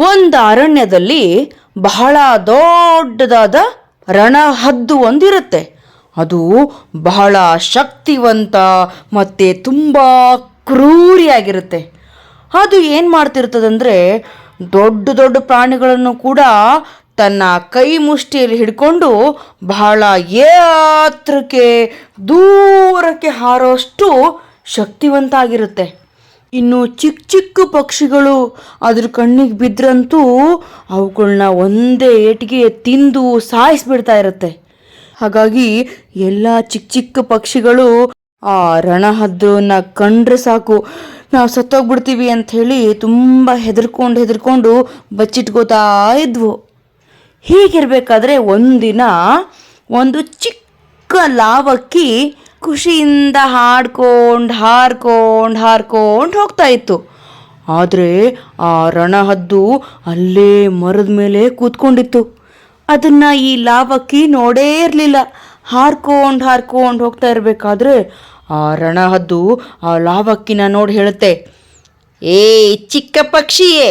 ಒಂದು ಅರಣ್ಯದಲ್ಲಿ ಬಹಳ ದೊಡ್ಡದಾದ ರಣಹದ್ದು ಒಂದಿರುತ್ತೆ. ಅದು ಬಹಳ ಶಕ್ತಿವಂತ ಮತ್ತು ತುಂಬ ಕ್ರೂರಿಯಾಗಿರುತ್ತೆ. ಅದು ಏನು ಮಾಡ್ತಿರ್ತದಂದ್ರೆ ದೊಡ್ಡ ದೊಡ್ಡ ಪ್ರಾಣಿಗಳನ್ನು ಕೂಡ ತನ್ನ ಕೈ ಮುಷ್ಟಿಯಲ್ಲಿ ಹಿಡ್ಕೊಂಡು ಬಹಳ ಏತ್ರಕ್ಕೆ ದೂರಕ್ಕೆ ಹಾರೋಷ್ಟು ಶಕ್ತಿವಂತ ಆಗಿರುತ್ತೆ. ಇನ್ನು ಚಿಕ್ಕ ಚಿಕ್ಕ ಪಕ್ಷಿಗಳು ಅದ್ರ ಕಣ್ಣಿಗೆ ಬಿದ್ರಂತೂ ಅವುಗಳನ್ನ ಒಂದೇ ಏಟಿಗೆ ತಿಂದು ಸಾಯಿಸ್ಬಿಡ್ತಾ ಇರುತ್ತೆ. ಹಾಗಾಗಿ ಎಲ್ಲ ಚಿಕ್ಕ ಚಿಕ್ಕ ಪಕ್ಷಿಗಳು ಆ ರಣಹದ್ದನ್ನ ಕಂಡ್ರೆ ಸಾಕು. ನಾವು ಸತ್ತೋಗ್ಬಿಡ್ತೀವಿ ಅಂತ ಹೇಳಿ ತುಂಬ ಹೆದರ್ಕೊಂಡು ಹೆದರ್ಕೊಂಡು ಬಚ್ಚಿಟ್ಕೋತಾ ಇದ್ವು. ಹೀಗಿರ್ಬೇಕಾದ್ರೆ ಒಂದಿನ ಒಂದು ಚಿಕ್ಕ ಲಾವಕ್ಕಿ ಖುಷಿಯಿಂದ ಹಾಡ್ಕೊಂಡು, ಹಾರ್ಕೊಂಡು ಹಾರ್ಕೊಂಡು ಹೋಗ್ತಾ ಇತ್ತು. ಆದರೆ ಆ ರಣಹದ್ದು ಅಲ್ಲೇ ಮರದ ಮೇಲೆ ಕೂತ್ಕೊಂಡಿತ್ತು. ಅದನ್ನು ಈ ಲಾವಕ್ಕಿ ನೋಡೇ ಇರಲಿಲ್ಲ. ಹಾರ್ಕೊಂಡು ಹಾರ್ಕೊಂಡು ಹೋಗ್ತಾ ಇರಬೇಕಾದ್ರೆ ಆ ರಣಹದ್ದು ಆ ಲಾವಕ್ಕಿನ ನೋಡಿ ಹೇಳುತ್ತೆ. ಏ, ಚಿಕ್ಕ ಪಕ್ಷಿಯೇ,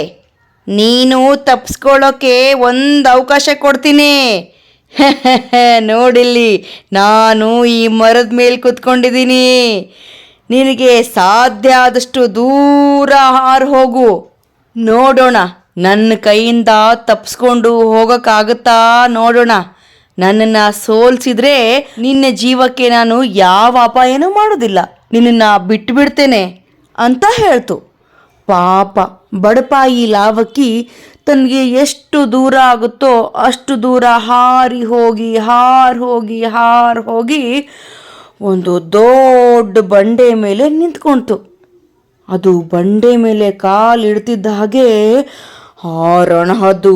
ನೀನು ತಪ್ಸ್ಕೊಳ್ಳೋಕೆ ಒಂದು ಅವಕಾಶ ಕೊಡ್ತೀನಿ. ನೋಡಿಲ್ಲಿ, ನಾನು ಈ ಮರದ ಮೇಲೆ ಕೂತ್ಕೊಂಡಿದ್ದೀನಿ. ನಿನಗೆ ಸಾಧ್ಯ ಆದಷ್ಟು ದೂರ ಹಾರು ಹೋಗು. ನೋಡೋಣ, ನನ್ನ ಕೈಯಿಂದ ತಪ್ಪಿಸ್ಕೊಂಡು ಹೋಗೋಕ್ಕಾಗುತ್ತಾ ನೋಡೋಣ. ನನ್ನನ್ನು ಸೋಲ್ಸಿದ್ರೆ ನಿನ್ನ ಜೀವಕ್ಕೆ ನಾನು ಯಾವ ಅಪಾಯನೂ ಮಾಡೋದಿಲ್ಲ. ನಿನ್ನನ್ನು ಬಿಟ್ಟು ಬಿಡ್ತೇನೆ ಅಂತ ಹೇಳ್ತು. ಪಾಪ, ಬಡಪಾಯಿ ಲಾವಕ್ಕಿ ತನಗೆ ಎಷ್ಟು ದೂರ ಆಗುತ್ತೋ ಅಷ್ಟು ದೂರ ಹಾರಿ ಹೋಗಿ ಹಾರಿ ಹೋಗಿ ಹಾರಿ ಹೋಗಿ ಒಂದು ದೊಡ್ಡ ಬಂಡೆ ಮೇಲೆ ನಿಂತ್ಕೊಳ್ತು ಅದು ಬಂಡೆ ಮೇಲೆ ಕಾಲಿಡ್ತಿದ್ದ ಹಾಗೆ ಹಾರಣದು ರಣಹದ್ದು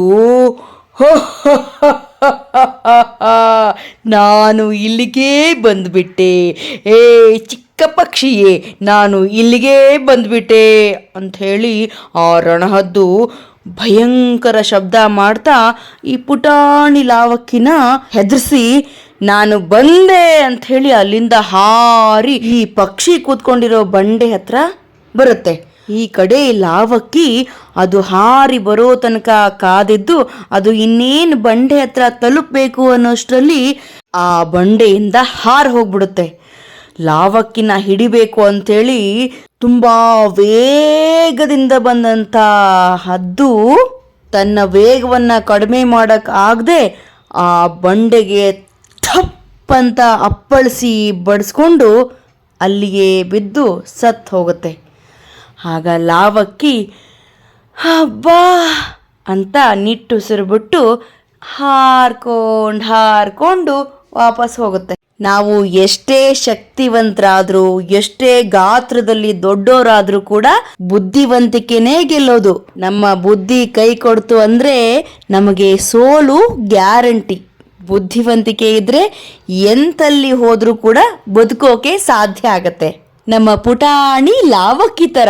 ನಾನು ಇಲ್ಲಿಗೆ ಬಂದುಬಿಟ್ಟೆ. ಏ, ಚಿಕ್ಕ ಪಕ್ಷಿಯೇ, ನಾನು ಇಲ್ಲಿಗೆ ಬಂದುಬಿಟ್ಟೆ ಅಂಥೇಳಿ ಆ ರಣಹದ್ದು ಭಯಂಕರ ಶಬ್ದ ಮಾಡ್ತಾ ಈ ಪುಟಾಣಿ ಲಾವಕ್ಕಿನ ಹೆದರಿಸಿ, ನಾನು ಬಂದೆ ಅಂಥೇಳಿ ಅಲ್ಲಿಂದ ಹಾರಿ ಈ ಪಕ್ಷಿ ಕೂತ್ಕೊಂಡಿರೋ ಬಂಡೆ ಹತ್ರ ಬರುತ್ತೆ. ಈ ಕಡೆ ಲಾವಕ್ಕಿ, ಅದು ಹಾರಿ ಬರೋ ತನಕ ಕಾದಿದ್ದು, ಅದು ಇನ್ನೇನು ಬಂಡೆ ಹತ್ರ ತಲುಪಬೇಕು ಅನ್ನೋಷ್ಟರಲ್ಲಿ ಆ ಬಂಡೆಯಿಂದ ಹಾರಿ ಹೋಗ್ಬಿಡುತ್ತೆ. ಲಾವಕ್ಕಿನ ಹಿಡಿಬೇಕು ಅಂತೇಳಿ ತುಂಬಾ ವೇಗದಿಂದ ಬಂದಂಥ ಹದ್ದು ತನ್ನ ವೇಗವನ್ನ ಕಡಿಮೆ ಮಾಡಕ್ ಆಗದೆ ಆ ಬಂಡೆಗೆ ಥಪ್ ಅಂತ ಅಪ್ಪಳಿಸಿ ಬಡಿಸ್ಕೊಂಡು ಅಲ್ಲಿಗೆ ಬಿದ್ದು ಸತ್ತು ಹೋಗುತ್ತೆ. ಆಗ ಲಾವಕ್ಕಿ, ಹಬ್ಬಾ ಅಂತ ನಿಟ್ಟುಸಿರು ಬಿಟ್ಟು ಹಾರ್ಕೊಂಡು ಹಾರ್ಕೊಂಡು ವಾಪಸ್ ಹೋಗುತ್ತೆ. ನಾವು ಎಷ್ಟೇ ಶಕ್ತಿವಂತರಾದ್ರೂ, ಎಷ್ಟೇ ಗಾತ್ರದಲ್ಲಿ ದೊಡ್ಡೋರಾದ್ರೂ ಕೂಡ ಬುದ್ಧಿವಂತಿಕೆನೇ ಗೆಲ್ಲೋದು. ನಮ್ಮ ಬುದ್ಧಿ ಕೈ ಕೊಡ್ತು ಅಂದ್ರೆ ನಮಗೆ ಸೋಲು ಗ್ಯಾರಂಟಿ. ಬುದ್ಧಿವಂತಿಕೆ ಇದ್ರೆ ಎಂತಲ್ಲಿ ಹೋದ್ರೂ ಕೂಡ ಬದುಕೋಕೆ ಸಾಧ್ಯ ಆಗತ್ತೆ. ನಮ್ಮ ಪುಟಾಣಿ ಲಾವಕ್ಕಿ ತರ.